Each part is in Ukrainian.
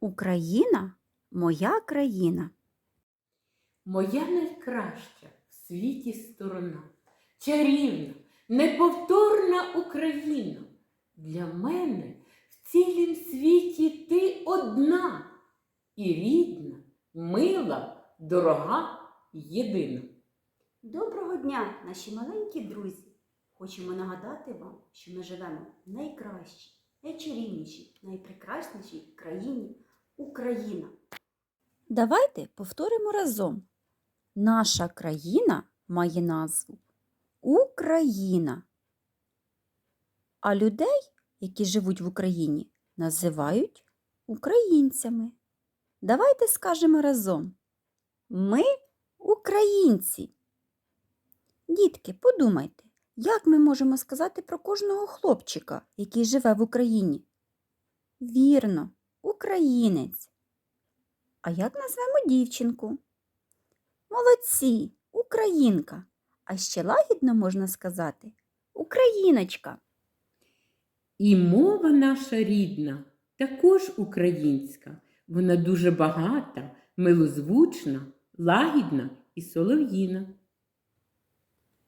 Україна моя країна. Моя найкраща в світі сторона, чарівна, неповторна Україна. Для мене в цілім світі ти одна і рідна, мила, дорога, єдина. Доброго дня, наші маленькі друзі! Хочемо нагадати вам, що ми живемо в найкращій, найчарівнішій, найпрекраснішій країні Україна. Давайте повторимо разом. Наша країна має назву Україна. А людей, які живуть в Україні, називають українцями. Давайте скажемо разом. Ми українці. Дітки, подумайте, як ми можемо сказати про кожного хлопчика, який живе в Україні? Вірно, українець. А як назвемо дівчинку? Молодці, українка. А ще лагідно можна сказати Україночка. І мова наша рідна, також українська. Вона дуже багата, милозвучна, лагідна і солов'їна.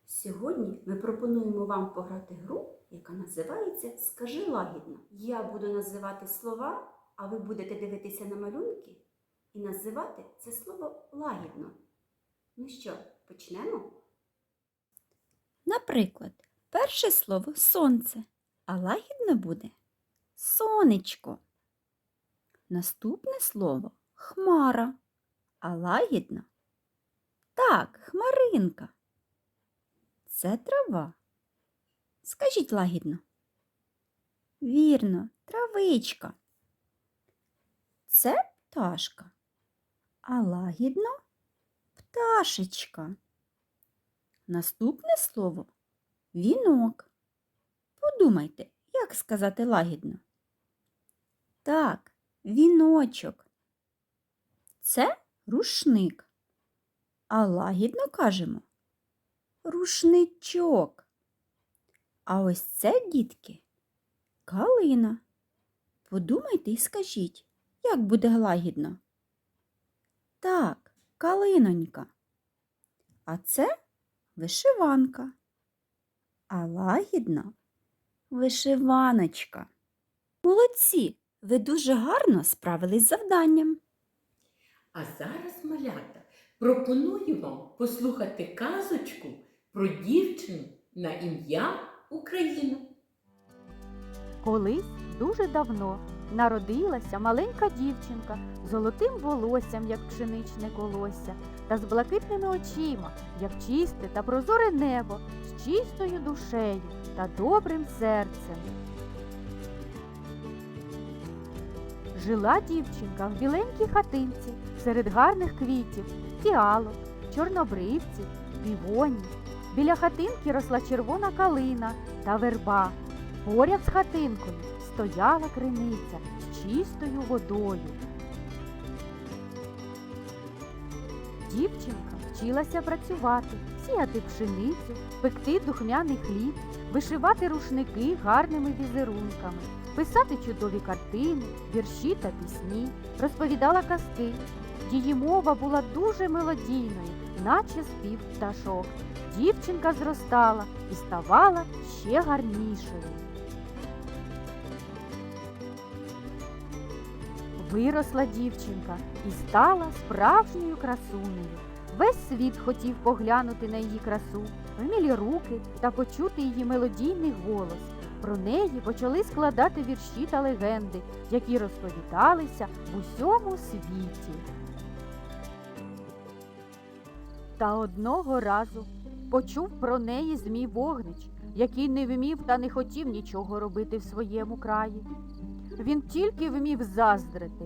Сьогодні ми пропонуємо вам пограти гру, яка називається Скажи лагідно. Я буду називати слова, а ви будете дивитися на малюнки і називати це слово лагідно. Ну що, почнемо? Наприклад, перше слово сонце, а лагідно буде сонечко. Наступне слово хмара, а лагідно так, хмаринка. Це трава. Скажіть лагідно. Вірно, травичка. Це пташка, а лагідно пташечка. Наступне слово вінок. Подумайте, як сказати лагідно. Так, віночок. Це рушник. А лагідно кажемо рушничок. А ось це, дітки, калина. Подумайте і скажіть, як буде лагідно? Так, калинонька. А це вишиванка. А лагідно вишиваночка. Молодці! Ви дуже гарно справились з завданням. А зараз, малята, пропоную вам послухати казочку про дівчину на ім'я Україна. Колись дуже давно народилася маленька дівчинка з золотим волоссям, як пшеничне колосся, та з блакитними очима, як чисте та прозоре небо, з чистою душею та добрим серцем. Жила дівчинка в біленькій хатинці серед гарних квітів, фіалок, чорнобривців, півонів. Біля хатинки росла червона калина та верба. Поряд з хатинкою стояла криниця з чистою водою. Дівчинка вчилася працювати, сіяти пшеницю, пекти духмяний хліб, вишивати рушники гарними візерунками, писати чудові картини, вірші та пісні, розповідала казки. Її мова була дуже мелодійною, наче спів пташок. Дівчинка зростала і ставала ще гарнішою. Виросла дівчинка і стала справжньою красунею. Весь світ хотів поглянути на її красу, вмілі руки та почути її мелодійний голос. Про неї почали складати вірші та легенди, які розповідалися в усьому світі. Та одного разу почув про неї Змій Вогнич, який не вмів та не хотів нічого робити в своєму краї. Він тільки вмів заздрити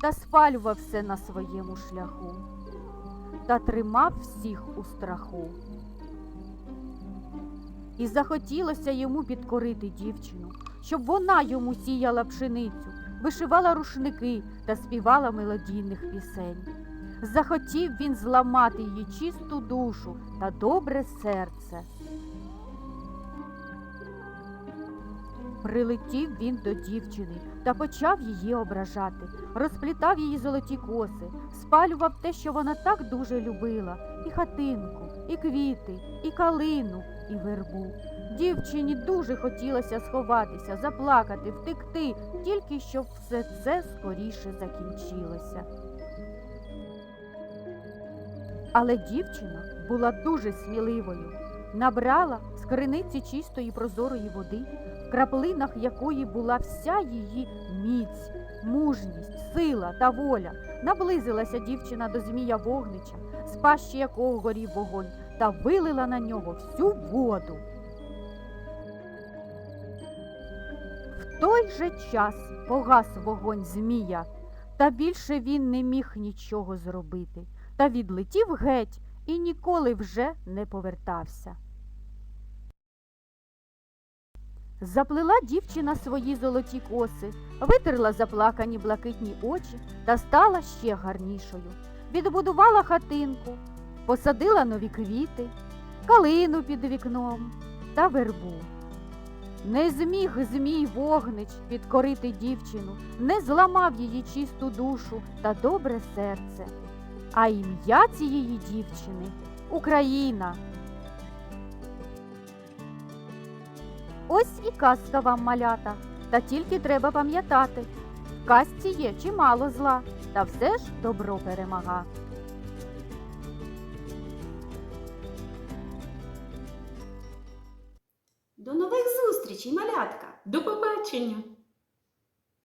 та спалював все на своєму шляху та тримав всіх у страху. І захотілося йому підкорити дівчину, щоб вона йому сіяла пшеницю, вишивала рушники та співала мелодійних пісень. Захотів він зламати її чисту душу та добре серце. Прилетів він до дівчини та почав її ображати, розплітав її золоті коси, спалював те, що вона так дуже любила, і хатинку, і квіти, і калину, і вербу. Дівчині дуже хотілося сховатися, заплакати, втекти, тільки щоб все це скоріше закінчилося. Але дівчина була дуже сміливою. Набрала з криниці чистої прозорої води, краплинах якої була вся її міць, мужність, сила та воля. Наблизилася дівчина до змія вогнича, з пащі якого горів вогонь, та вилила на нього всю воду. В той же час погас вогонь змія, та більше він не міг нічого зробити, та відлетів геть і ніколи вже не повертався. Заплела дівчина свої золоті коси, витерла заплакані блакитні очі та стала ще гарнішою. Відбудувала хатинку, посадила нові квіти, калину під вікном та вербу. Не зміг змій вогнич підкорити дівчину, не зламав її чисту душу та добре серце. А ім'я цієї дівчини Україна. Ось і казка вам малята, та тільки треба пам'ятати. В казці є чимало зла, та все ж добро перемага. До нових зустрічей, малятка! До побачення!